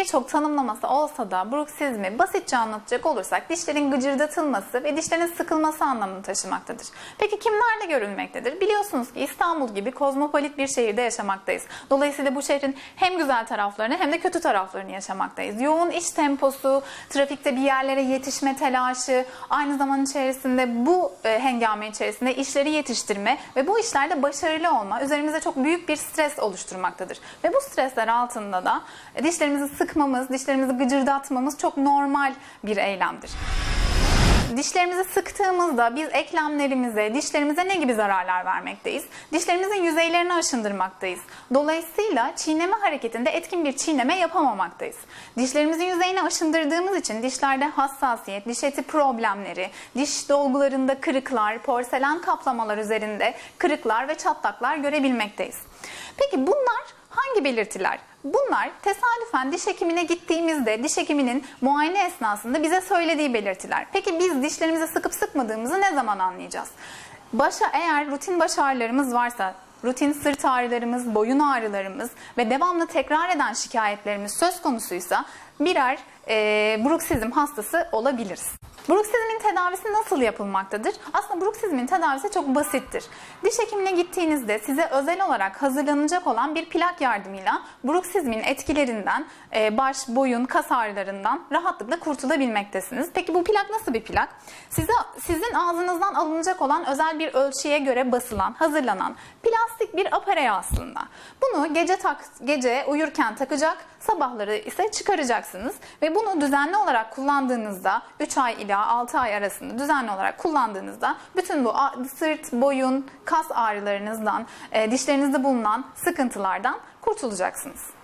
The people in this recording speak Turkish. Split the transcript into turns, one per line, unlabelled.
birçok tanımlaması olsa da bruksizmi basitçe anlatacak olursak dişlerin gıcırdatılması ve dişlerin sıkılması anlamını taşımaktadır. Peki kimlerle görülmektedir? Biliyorsunuz ki İstanbul gibi kozmopolit bir şehirde yaşamaktayız. Dolayısıyla bu şehrin hem güzel taraflarını hem de kötü taraflarını yaşamaktayız. Yoğun iş temposu, trafikte bir yerlere yetişme telaşı, aynı zaman içerisinde bu e, hengame içerisinde işleri yetiştirme ve bu işlerde başarılı olma üzerimize çok büyük bir stres oluşturmaktadır. Ve bu stresler altında da e, dişlerimizi sıkmamız, dişlerimizi gıcırdatmamız çok normal bir eylemdir. Dişlerimizi sıktığımızda biz eklemlerimize, dişlerimize ne gibi zararlar vermekteyiz? Dişlerimizin yüzeylerini aşındırmaktayız. Dolayısıyla çiğneme hareketinde etkin bir çiğneme yapamamaktayız. Dişlerimizin yüzeyini aşındırdığımız için dişlerde hassasiyet, diş eti problemleri, diş dolgularında kırıklar, porselen kaplamalar üzerinde kırıklar ve çatlaklar görebilmekteyiz. Peki bunlar hangi belirtiler? Bunlar tesadüfen diş hekimine gittiğimizde diş hekiminin muayene esnasında bize söylediği belirtiler. Peki biz dişlerimizi sıkıp sıkmadığımızı ne zaman anlayacağız? Başa eğer rutin baş ağrılarımız varsa, rutin sırt ağrılarımız, boyun ağrılarımız ve devamlı tekrar eden şikayetlerimiz söz konusuysa birer e, bruksizm hastası olabiliriz. Bruksizmin tedavisi nasıl yapılmaktadır? Aslında bruksizmin tedavisi çok basittir. Diş hekimine gittiğinizde size özel olarak hazırlanacak olan bir plak yardımıyla bruksizmin etkilerinden, e, baş, boyun, kas ağrılarından rahatlıkla kurtulabilmektesiniz. Peki bu plak nasıl bir plak? Size sizin ağzınızdan alınacak olan özel bir ölçüye göre basılan, hazırlanan plastik bir aparey aslında. Bunu gece tak gece uyurken takacak, sabahları ise çıkaracaksınız ve bunu düzenli olarak kullandığınızda 3 ay ila 6 ay arasında düzenli olarak kullandığınızda bütün bu sırt, boyun, kas ağrılarınızdan, e, dişlerinizde bulunan sıkıntılardan kurtulacaksınız.